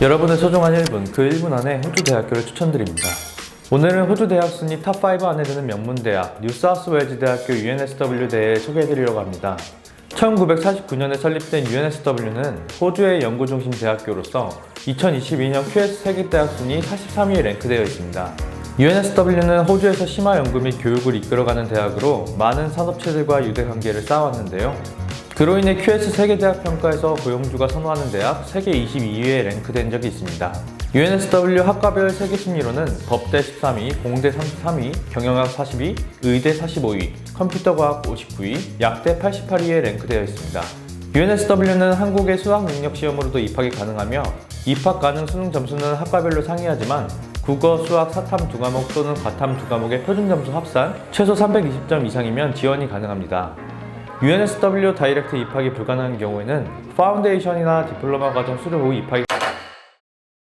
여러분의 소중한 1분, 그 1분 안에 호주 대학교를 추천드립니다. 오늘은 호주 대학 순위 탑5 안에 드는 명문 대학 뉴사우스웨일즈 대학교 UNSW 대에 소개해드리려고 합니다. 1949년에 설립된 UNSW는 호주의 연구중심 대학교로서 2022년 QS 세계대학 순위 43위에 랭크되어 있습니다. UNSW는 호주에서 심화 연구 및 교육을 이끌어가는 대학으로 많은 산업체들과 유대 관계를 쌓아왔는데요. 그로 인해 QS 세계대학 평가에서 고용주가 선호하는 대학 세계 22위에 랭크된 적이 있습니다. UNSW 학과별 세계 순위로는 법대 13위, 공대 33위, 경영학 40위, 의대 45위, 컴퓨터과학 59위, 약대 88위에 랭크되어 있습니다. UNSW는 한국의 수학 능력 시험으로도 입학이 가능하며 입학 가능 수능 점수는 학과별로 상이하지만 국어, 수학, 사탐 두 과목 또는 과탐 두 과목의 표준 점수 합산 최소 320점 이상이면 지원이 가능합니다. UNSW 다이렉트 입학이 불가능한 경우에는 파운데이션이나 디플로마 과정 수료 후 입학이